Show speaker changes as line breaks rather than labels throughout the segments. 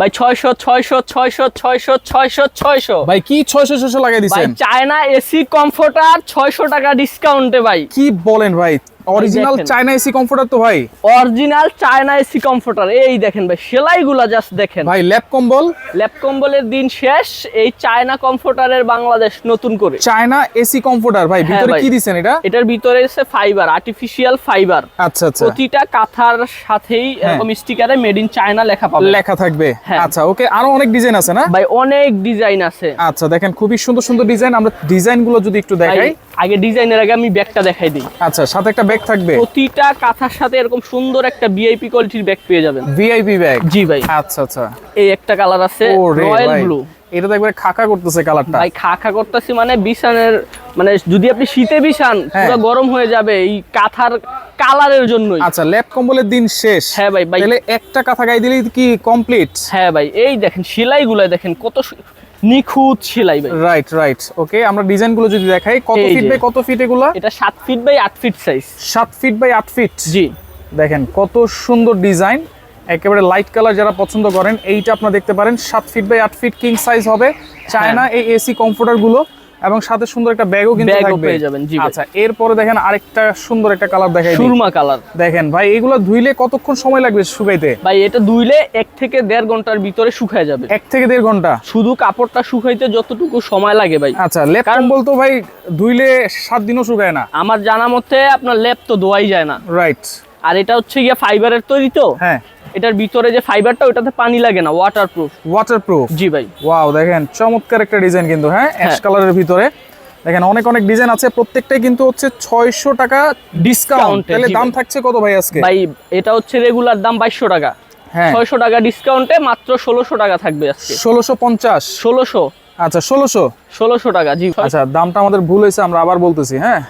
ভাই ছয়শো ছয়শো ছয়শো ছয়শো ছয়শো ছয়শো।
ভাই কি ছয়শো ছয়শো লাগাই
ভাই
দিচ্ছেন
চায়না এসি কমফোর্টার ছয়শো টাকা ডিসকাউন্টে ভাই।
কি বলেন ভাই? অরিজিনাল। চায়না এসি কমফোর্টার তো ভাই।
অরিজিনাল চায়না এসি কমফোর্টার এই দেখেন ভাই সেলাইগুলা জাস্ট দেখেন।
ভাই ল্যাপ কম্বল।
ল্যাপ কম্বলের দিন শেষ এই চায়না কমফোর্টারের বাংলাদেশ নতুন করে।
চায়না এসি কমফোর্টার ভাই
হ্যাঁ
ভিতরে কি দিচ্ছেন এটা?
এটার ভিতরে এসে ফাইবার আর্টিফিশিয়াল ফাইবার
আচ্ছা আচ্ছা।
প্রতিটা কাঁথার সাথেই এরকম স্টিকারে মেড ইন চায়না লেখা পাবে
লেখা থাকবে।
হ্যাঁ।
আচ্ছা ওকে আরও অনেক ডিজাইন আছে না?
ভাই অনেক ডিজাইন আছে।
আচ্ছা দেখেন খুবই সুন্দর সুন্দর ডিজাইন আমরা ডিজাইনগুলো যদি একটু দেখাই।
আগে ডিজাইনের আগে আমি ব্যাগটা দেখাই দিই।
আচ্ছা সাথে একটা ব্যাগ থাকবে?
প্রতিটা কাঁথার সাথে এরকম সুন্দর একটা ভিআইপি কোয়ালিটির ব্যাগ পেয়ে যাবেন।
ভিআইপি ব্যাগ
জি ভাই।
আচ্ছা আচ্ছা।
এই একটা কালার আছে রয়্যাল ব্লু
এটা তো একবার খাকা করতেছে কালারটা
ভাই খা খা করতেছি মানে বিছানের মানে যদি আপনি শীতে বিছান
হ্যাঁ।
পুরো গরম হয়ে যাবে এই কাঁথার কালারের জন্য
আচ্ছা ল্যাপ কম্বলের দিন শেষ।
হ্যাঁ ভাই ভাই।
তাহলে একটা কাঁথা গায়ে দিলেই কি কমপ্লিট
হ্যাঁ ভাই এই দেখেন সেলাই দেখেন কত নিখুঁত সেলাই ভাই।
রাইট রাইট ওকে আমরা ডিজাইনগুলো যদি দেখাই কত ফিট বাই কত ফিট এগুলো?
এটা সাত ফিট বাই আট ফিট সাইজ
সাত ফিট বাই আট ফিট
জি।
দেখেন কত সুন্দর ডিজাইন। একেবারে লাইট কালার যারা পছন্দ করেন এইটা আপনারা দেখতে পারেন সাত ফিট বাই আট ফিট কিং সাইজ হবে। চায়না এই এসি কমফোর্টারগুলো এবং সাথে সুন্দর একটা ব্যাগও কিন্তু থাকবে।
পেয়ে যাবেন, জি
আচ্ছা এরপরে দেখেন আরেকটা সুন্দর একটা কালার দেখাই দিই।
সুরমা কালার।
দেখেন ভাই এগুলো ধুইলে কতক্ষণ সময় লাগবে শুকাইতে?
ভাই এটা ধুইলে এক থেকে দেড় ঘণ্টার ভিতরে শুকায় যাবে।
এক থেকে দেড় ঘণ্টা?
শুধু কাপড়টা শুকাইতে যতটুকু সময় লাগে ভাই।
আচ্ছা লেপ কম্বল তো ভাই ধুইলে সাত দিনও শুকায় না।
আমার জানা মতে আপনার লেপ তো ধোয়াই যায় না।
রাইট
আর এটা হচ্ছে গিয়ে ফাইবারের তৈরি তো?
হ্যাঁ।
এটার ভিতরে যে ফাইবারটা ওটাতে পানি লাগে না ওয়াটার প্রুফ
ওয়াটারপ্রুফ
জি ভাই।
ওয়াও দেখেন চমৎকার একটা ডিজাইন কিন্তু হ্যাঁ? অ্যাশ
হ্যাঁ।
কালারের ভিতরে। দেখেন অনেক অনেক ডিজাইন আছে প্রত্যেকটাই কিন্তু হচ্ছে ছয়শো টাকা ডিসকাউন্ট তাহলে দাম থাকছে কত ভাই আজকে?
ভাই এটা হচ্ছে রেগুলার দাম বাইশশো টাকা।
হ্যাঁ।
ছয়শো টাকা ডিসকাউন্টে মাত্র ষোলোশো টাকা থাকবে আজকে।
ষোলোশো পঞ্চাশ?
ষোলোশো।
আচ্ছা ষোলোশো?
ষোলোশো টাকা জি
আচ্ছা দামটা আমাদের ভুল হয়েছে আমরা আবার বলতেছি হ্যাঁ?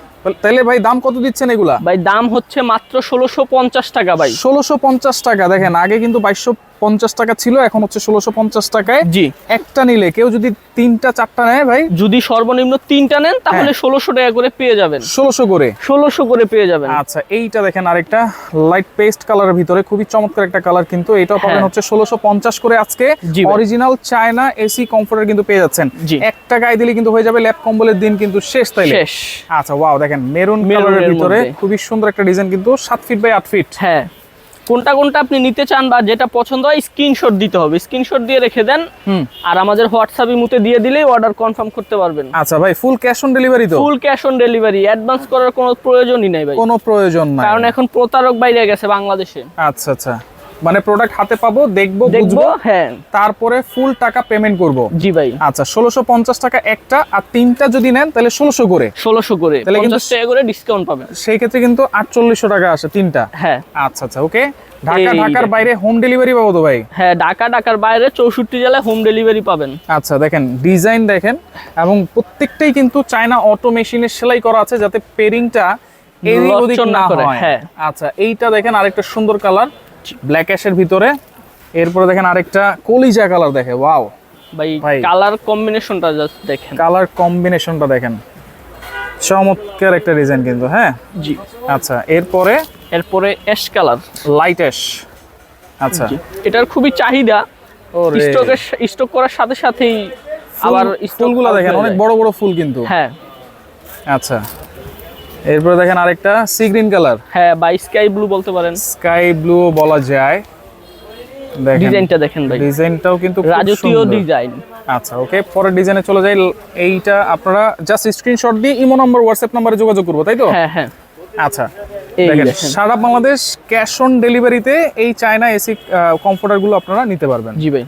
তাহলে ভাই দাম কত দিচ্ছেন এগুলা?
ভাই দাম হচ্ছে মাত্র ষোলোশো পঞ্চাশ টাকা ভাই।
ষোলোশো পঞ্চাশ টাকা দেখেন আগে কিন্তু বাইশশো পঞ্চাশ টাকা ছিল এখন হচ্ছে ষোলোশো পঞ্চাশ টাকায়।
জি।
একটা নিলে কেউ যদি তিনটা চারটা নেয় ভাই?
যদি সর্বনিম্ন তিনটা নেন তাহলে
হ্যাঁ।
ষোলোশো টাকা করে পেয়ে যাবেন।
ষোলোশো করে?
ষোলোশো করে পেয়ে যাবেন।
আচ্ছা এইটা দেখেন আরেকটা লাইট পেস্ট কালারের ভিতরে খুবই চমৎকার একটা কালার কিন্তু। এটাও পাবেন
হ্যাঁ।
হচ্ছে ষোলোশো পঞ্চাশ করে আজকে। অরিজিনাল চায়না এসি কমফোর্টার কিন্তু পেয়ে যাচ্ছেন।
জি।
একটা গায়ে দিলে কিন্তু হয়ে যাবে ল্যাপ কম্বলের দিন কিন্তু শেষ তাইলে
শেষ।
আচ্ছা ওয়াও দেখেন মেরুন কালারের ভিতরে খুবই সুন্দর একটা ডিজাইন কিন্তু সাত ফিট বাই আট ফিট
হ্যাঁ। কোনটা কোনটা আপনি নিতে চান বা যেটা পছন্দ হয় স্ক্রিনশট দিতে হবে। স্ক্রিনশট দিয়ে রেখে দেন। আর আমাদের হোয়াটসঅ্যাপ ইমুতে দিয়ে দিলেই অর্ডার কনফার্ম করতে পারবেন।
আচ্ছা ভাই ফুল ক্যাশ অন ডেলিভারি তো?
Full cash on delivery advance করার কোনো প্রয়োজনই নাই ভাই।
কোনো প্রয়োজন নাই।
কারণ এখন প্রতারক বাইরে গেছে বাংলাদেশে।
আচ্ছা আচ্ছা। মানে প্রোডাক্ট হাতে পাবো দেখব বুঝব
হ্যাঁ।
তারপরে ফুল টাকা পেমেন্ট করব।
জি ভাই।
আচ্ছা ষোলোশো পঞ্চাশ টাকা একটা আর তিনটা যদি নেন তাহলে ষোলোশো করে।
ষোলোশো করে
তাহলে কিন্তু-
পঞ্চাশ টাকা করে ডিসকাউন্ট পাবেন।
সেই ক্ষেত্রে কিন্তু আটচল্লিশশো টাকা আসে তিনটা।
হ্যাঁ।
আচ্ছা আচ্ছা ওকে ঢাকা ঢাকার বাইরে হোম ডেলিভারি পাবো তো ভাই?
হ্যাঁ ঢাকা ঢাকার বাইরে চৌষট্টি জেলায় হোম ডেলিভারি পাবেন।
আচ্ছা দেখেন ডিজাইন দেখেন এবং প্রত্যেকটাই কিন্তু চায়না অটো মেশিনের সেলাই করা আছে যাতে পেরিংটা এদিক ওদিক
না
হয়।
হ্যাঁ।
আচ্ছা এইটা দেখেন আরেকটা সুন্দর কালার ব্ল্যাক অ্যাশের ভিতরে। এরপরে দেখেন আরেকটা কলিজা কালার দেখে ওয়াও।
ভাই
ভাই।
কালার কম্বিনেশনটা জাস্ট দেখেন।
কালার কম্বিনেশনটা দেখেন। চমৎকার একটা ডিজাইন কিন্তু হ্যাঁ?
জি।
আচ্ছা এরপরে?
এরপরে অ্যাশ কালার
লাইট অ্যাশ আচ্ছা।
এটার খুবই চাহিদা।
ওরে।
স্টকের স্টক করার সাথে সাথেই আবার
ফুলগুলো দেখেন অনেক বড় বড় ফুল কিন্তু।
হ্যাঁ।
আচ্ছা। এরপরে দেখেন আরেকটা সি গ্রিন কালার
হ্যাঁ বা স্কাই ব্লু বলতে পারেন।
স্কাই ব্লু বলা যায়। দেখেন
ডিজাইনটা দেখেন ভাই।
ডিজাইনটাও কিন্তু
রাজকীয় ডিজাইন
আচ্ছা ওকে পরের ডিজাইনে চলে যাই। এইটা আপনারা জাস্ট স্ক্রিনশট দিয়ে ইমো নম্বর হোয়াটসঅ্যাপ নম্বরে যোগাযোগ করব তাই তো?
হ্যাঁ হ্যাঁ।
আচ্ছা। সারা বাংলাদেশ ক্যাশ অন ডেলিভারিতে এই চায়না এসি কমফোর্টারগুলো আপনারা নিতে পারবেন।
জি ভাই।